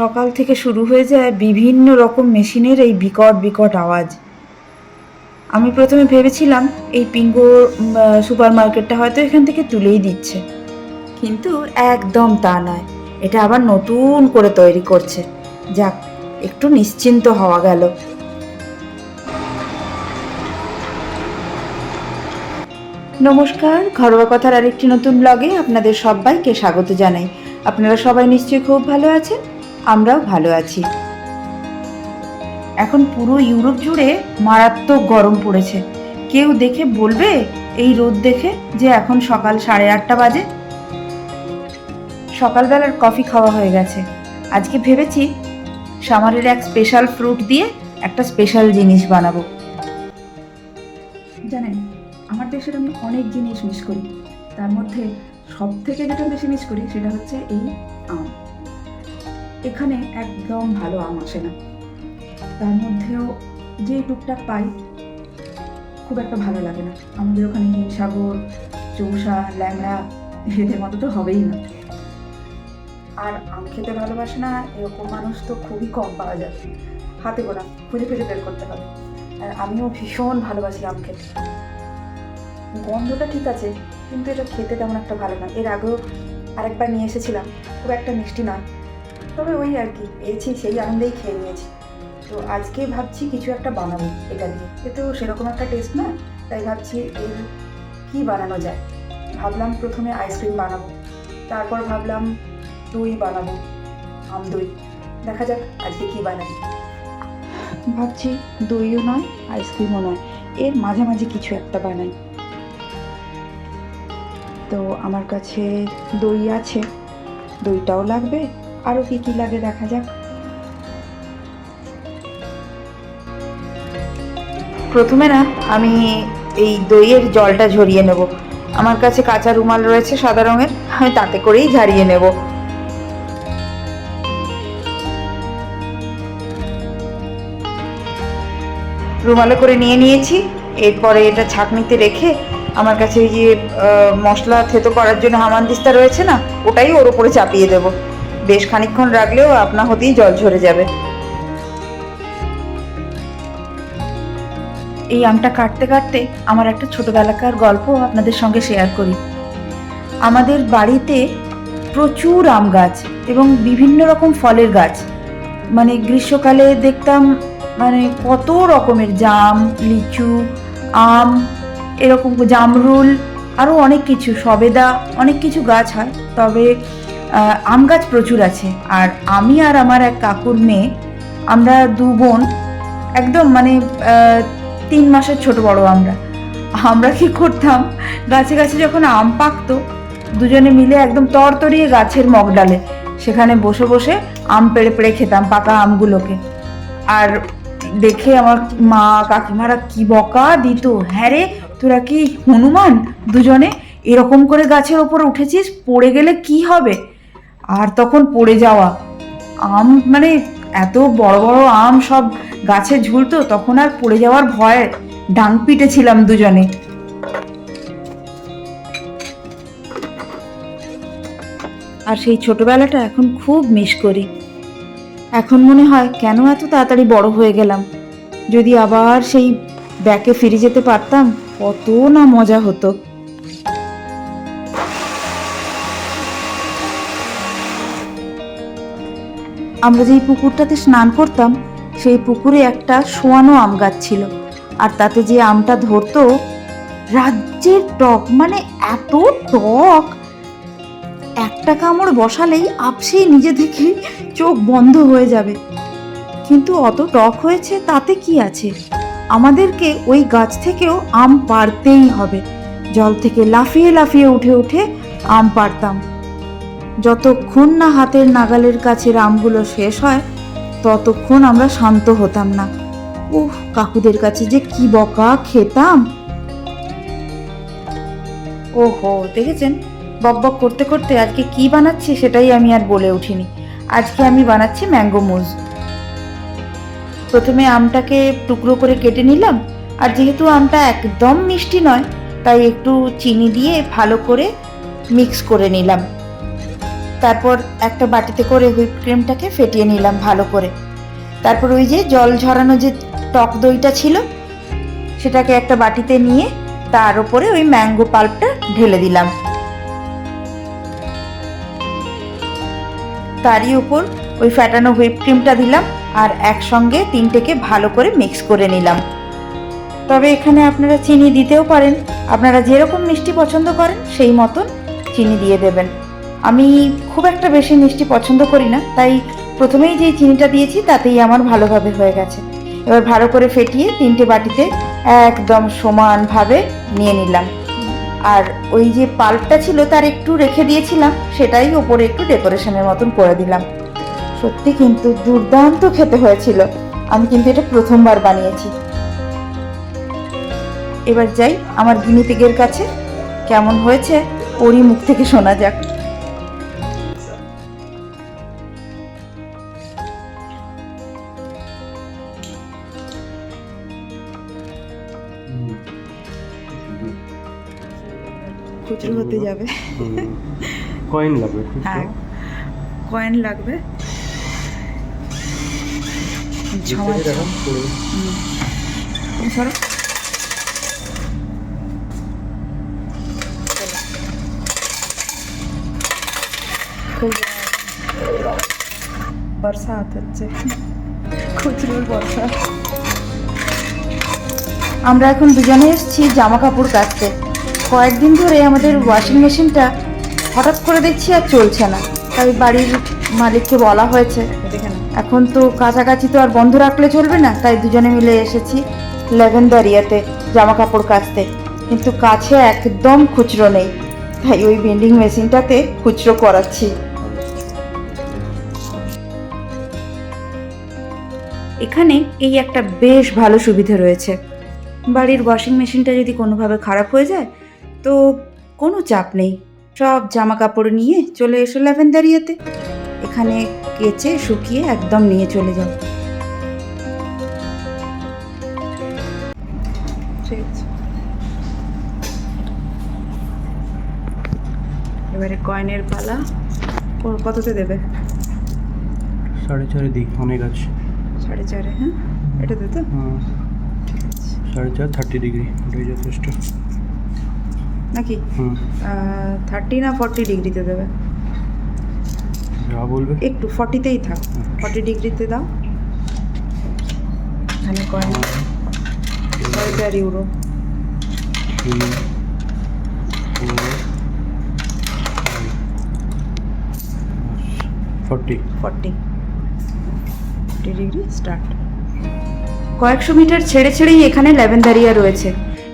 সকাল থেকে শুরু হয়ে যায় বিভিন্ন রকম মেশিনের এই বিকট বিকট আওয়াজ। আমি প্রথমে ভেবেছিলাম এই পিঙ্গো সুপার মার্কেটটা হয়তো এখান থেকে তুলেই দিচ্ছে। কিন্তু একদম তা নয়। এটা আবার নতুন করে তৈরি করছে। যাক, একটু নিশ্চিন্ত হওয়া গেল। নমস্কার, ঘরোয়া কথার আরেকটি নতুন ব্লগে আপনাদের সবাইকে স্বাগত জানাই। আপনারা সবাই নিশ্চয়ই খুব ভালো আছেন। আমরাও ভালো আছি। এখন পুরো ইউরোপ জুড়ে মারাত্মক গরম পড়েছে। কেউ দেখে বলবে, এই রোদ দেখে যে এখন সকাল সাড়ে আটটা বাজে। সকালবেলার কফি খাওয়া হয়ে গেছে। আজকে ভেবেছি সামারের এক স্পেশাল ফ্রুট দিয়ে একটা স্পেশাল জিনিস বানাবো। জানেন, আমার দেশের আমি অনেক জিনিস মিস করি। তার মধ্যে সব থেকে যেটা বেশি মিস করি সেটা হচ্ছে এই আম। এখানে একদম ভালো আম আসে না। তার মধ্যেও যে টুকটাক পাই, খুব একটা ভালো লাগে না। আমাদের ওখানে হিমসাগর চৌসা ল্যাংড়া, এদের মতো তো হবেই না। আর আম খেতে ভালোবাসে না, এরকম মানুষ তো খুবই কম পাওয়া যায়। হাতে গোনা, খুঁজে খুঁজে বের করতে হবে আর আমিও ভীষণ ভালোবাসি আম খেতে। গন্ধটা ঠিক আছে, কিন্তু এটা খেতে তেমন একটা ভালো না। এর আগেও আরেকবার নিয়ে এসেছিলাম, খুব একটা মিষ্টি নয়। তবে ওই আর কি পেয়েছি সেই আনন্দেই খেয়ে নিয়েছি। তো আজকে ভাবছি কিছু একটা বানাবো এটা দিয়ে। এতেও সেরকম একটা টেস্ট না, তাই ভাবছি এর কি বানানো যায়? ভাবলাম প্রথমে আইসক্রিম বানাবো, তারপর ভাবলাম দই বানাবো, আম দই। দেখা যাক আজকে কি বানাই। ভাবছি দইও নয় আইসক্রিমও নয়, এর মাঝামাঝি কিছু একটা বানাই। তো আমার কাছে দই আছে, দইটাও লাগবে আরও কি কি লাগে দেখা যাক। প্রথমে না, আমি এই দইয়ের জলটা ঝরিয়ে নেব। আমার কাছে কাঁচা রুমাল রয়েছে সাদা রঙের, আমি তাতে করেই ঝারিয়ে নেব। রুমালে করে নিয়ে নিয়েছি, এরপরে এটা ছাঁকনিতে রেখে আমার কাছে ওই যে মশলা থেতো করার জন্য হামানদিস্তা রয়েছে না, ওটাই ওর উপরে চাপিয়ে দেব। বেশ খানিকক্ষণ রাখলেও আপনা হতেই জল ঝরে যাবে। এই আমটা কাটতে কাটতে আমার একটা ছোটবেলাকার গল্প আপনাদের সঙ্গে শেয়ার করি। আমাদের বাড়িতে প্রচুর আম গাছ এবং বিভিন্ন রকম ফলের গাছ। মানে গ্রীষ্মকালে দেখতাম মানে কত রকমের জাম, লিচু, আম, এরকম জামরুল আরও অনেক কিছু, সবেদা, অনেক কিছু গাছ হয়। তবে আম গাছ প্রচুর আছে। আর আমি আর আমার এক কাকুর মেয়ে, আমরা দু বোন, একদম মানে তিন মাসের ছোট বড় আমরা। আমরা কি করতাম? গাছে গাছে যখন আম পাকতো, দুজনে মিলে একদম তরতরিয়ে গাছের মগডালে, সেখানে বসে বসে আম পেড়ে পেড়ে খেতাম পাকা আমগুলোকে। আর দেখে আমার মা, কাকিমারা কি বকা দিত। হ্যাঁ রে, তোরা কি হনুমান? দুজনে এরকম করে গাছের ওপর উঠেছিস, পড়ে গেলে কি হবে? আর তখন পড়ে যাওয়া। আম মানে এত বড় বড় আম সব গাছে ঝুলতো, তখন আর পড়ে যাওয়ার ভয়ে ডাং পিটেছিলাম দুজনে। আর সেই ছোটবেলাটা এখন খুব মিস করি। এখন মনে হয় কেন এত তাড়াতাড়ি বড় হয়ে গেলাম। যদি আবার সেই ব্যাকে ফিরে যেতে পারতাম, কত না মজা হতো। আমরা যেই পুকুরটাতে স্নান করতাম, সেই পুকুরে একটা শোয়ানো আম গাছ ছিল। আর তাতে যে আমটা ধরতো, রাজ্যের টক মানে এত টক! একটা কামড় বসালেই আপসেই নিজে থেকে চোখ বন্ধ হয়ে যাবে। কিন্তু অত টক হয়েছে, তাতে কি আছে? আমাদেরকে ওই গাছ থেকেও আম পারতেই হবে। জল থেকে লাফিয়ে লাফিয়ে উঠে উঠে আম পারতাম যতক্ষণ না হাতের নাগালের কাছের আমগুলো শেষ হয়, ততক্ষণ আমরা শান্ত হতাম না। উহ কাকুদের কাছে যে কি বকা খেতাম। ওহো, দেখেছেন? বক বক করতে করতে আজকে কি বানাচ্ছি সেটাই আমি আর বলে উঠিনি। আজকে আমি বানাচ্ছি ম্যাঙ্গো মুজ। প্রথমে আমটাকে টুকরো করে কেটে নিলাম, আর যেহেতু আমটা একদম মিষ্টি নয়, তাই একটু চিনি দিয়ে ভালো করে মিক্স করে নিলাম। তারপর একটা বাটিতে করে হুইপ ক্রিমটাকে ফেটিয়ে নিলাম ভালো করে। তারপর ওই যে জল ঝরানো যে টক দইটা ছিল, সেটাকে একটা বাটিতে নিয়ে তার উপরে ওই ম্যাঙ্গো পাল্পটা ঢেলে দিলাম। তারই উপর ওই ফ্যাটানো হুইপ ক্রিমটা দিলাম আর একসঙ্গে তিনটেকে ভালো করে মিক্স করে নিলাম। তবে এখানে আপনারা চিনি দিতেও পারেন। আপনারা যেরকম মিষ্টি পছন্দ করেন, সেই মতন চিনি দিয়ে দেবেন। আমি খুব একটা বেশি মিষ্টি পছন্দ করি না, তাই প্রথমেই যে চিনিটা দিয়েছি তাতেই আমার ভালোভাবে হয়ে গেছে। এবার ভালো করে ফেটিয়ে তিনটে বাটিতে একদম সমানভাবে নিয়ে নিলাম। আর ওই যে পাল্পটা ছিল তার একটু রেখে দিয়েছিলাম, সেটাই ওপরে একটু ডেকোরেশনের মতন করে দিলাম। সত্যি কিন্তু দুর্দান্ত খেতে হয়েছিল। আমি কিন্তু এটা প্রথমবার বানিয়েছি। এবার যাই আমার গিনিপিগের কাছে, কেমন হয়েছে ওরই মুখ থেকে শোনা যাক। খুচরো হতে যাবে। কয়েন লাগবে হ্যাঁ। কয়েন লাগবে। সরো। হচ্ছে। খুচরোর বর্ষা। আমরা এখন দুজনে এসেছি জামা কাপড় কাচতে কয়েকদিন ধরে আমাদের ওয়াশিং মেশিনটা হঠাৎ করে দেখছি আর চলছে না। তাই বাড়ির মালিককে বলা হয়েছে। এখন তো কাছাকাছি তো আর বন্ধ রাখলে চলবে না, তাই দুজনে মিলে এসেছি লেভেন্দারিয়াতে জামা কাপড় কাচতে। কিন্তু কাছে একদম খুচরো নেই। তাই ওই ভেন্ডিং মেশিনটাতে খুচরো করাচ্ছি। এখানে এই একটা বেশ ভালো সুবিধা রয়েছে। বাড়ির ওয়াশিং মেশিনটা যদি কোনোভাবে খারাপ হয়ে যায় তো কোনো চাপ নেই। সব জামা কাপড় নিয়ে চলে এসো ল্যাভেন্দারিয়াতে এখানে কেচে শুকিয়ে একদম নিয়ে চলে যাও। এবারে কয়েনের পালা। কততে দেবে? সাড়ে চারে দিই অনেক আছে। সাড়ে চারে হ্যাঁ? এটাতে তো। আছে। সাড়ে চার থার্টি ডিগ্রি ওটাই যথেষ্ট। নাকি? থার্টি না ফর্টি ডিগ্রিতে দেবে? যা বলবে। একটু ফর্টিতেই থাক। ফর্টি ডিগ্রিতে দাও। এখানে কয়েন চার euro forty forty forty degree start কয়েকশো মিটার ছেড়ে ছেড়েই এখানে ল্যাভেন্দারিয়া রয়েছে।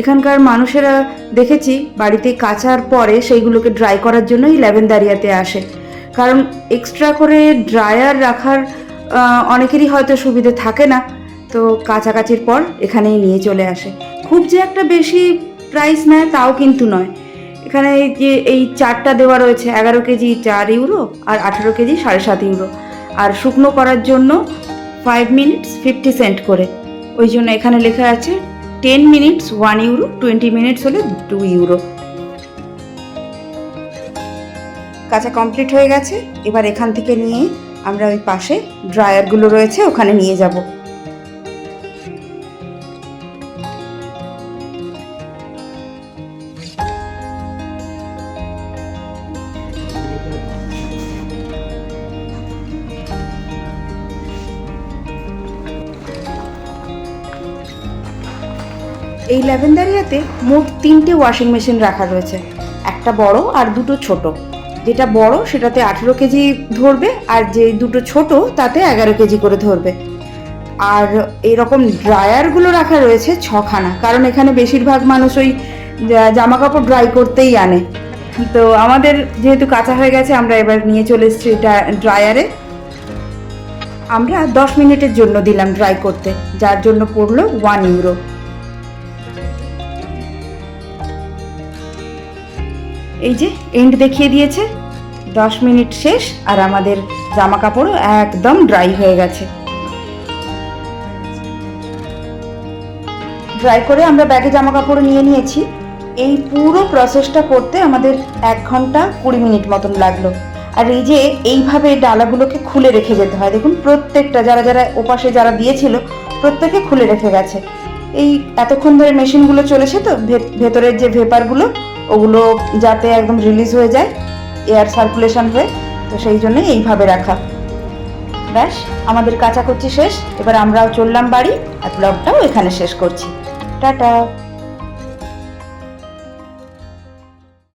এখানকার মানুষেরা দেখেছি, বাড়িতে কাচার পরে সেইগুলোকে ড্রাই করার জন্যই ল্যাভেন্দারিয়াতে আসে। কারণ এক্সট্রা করে ড্রায়ার রাখার অনেকেরই হয়তো সুবিধে থাকে না। তো কাছাকাছির পর এখানেই নিয়ে চলে আসে। খুব যে একটা বেশি প্রাইস নেয় তাও কিন্তু নয়। এখানে যে এই চারটা দেওয়া রয়েছে, এগারো কেজি চার ইউরো আর আঠেরো কেজি সাড়ে সাত ইউরো। আর শুকনো করার জন্য ফাইভ মিনিটস ফিফটি সেন্ট করে। ওই জন্য এখানে লেখা আছে ten minutes one euro twenty minutes হলে টু ইউরো কাঁচা কমপ্লিট হয়ে গেছে। এবার এখান থেকে নিয়ে আমরা ওই পাশে ড্রায়ারগুলো রয়েছে, ওখানে নিয়ে যাব। এই ল্যাভেন্দারিয়াতে মোট তিনটে ওয়াশিং মেশিন রাখা রয়েছে। একটা বড় আর দুটো ছোট। যেটা বড়, সেটাতে আঠেরো কেজি ধরবে, আর যে দুটো ছোট, তাতে এগারো কেজি করে ধরবে। আর এরকম ড্রায়ারগুলো রাখা রয়েছে ছখানা, কারণ এখানে বেশিরভাগ মানুষ ওই জামা কাপড় ড্রাই করতেই আনে। তো আমাদের যেহেতু কাঁচা হয়ে গেছে, আমরা এবার নিয়ে চলে এসেছি ড্রায়ারে। আমরা দশ মিনিটের জন্য দিলাম ড্রাই করতে, যার জন্য পড়ল ওয়ান ইউরো। এই যে এন্ড দেখিয়ে দিয়েছে। দশ মিনিট শেষ আর আমাদের জামা কাপড়ও একদম ড্রাই হয়ে গেছে। ড্রাই করে আমরা ব্যাগে জামা কাপড় নিয়ে নিয়েছি। এই পুরো প্রসেসটা করতে আমাদের এক ঘণ্টা কুড়ি মিনিট মতন লাগল। আর এই যে, এইভাবে ডালাগুলোকে খুলে রেখে যেতে হয়। দেখুন, প্রত্যেকটা, যারা যারা ওপাশে যারা দিয়েছিল, প্রত্যেকে খুলে রেখে গেছে। এই এতক্ষণ ধরে মেশিনগুলো চলেছে তো? ভেতরের যে ভেপারগুলো ওগুলো যাতে একদম রিলিজ হয়ে যায় এয়ার সার্কুলেশন হয়ে, তো সেই জন্যই এইভাবে রাখা। ব্যাস, আমাদের কাচাকুচি শেষ। এবার আমরাও চললাম বাড়ি আর ব্লগটাও এখানে শেষ করছি। টাটা!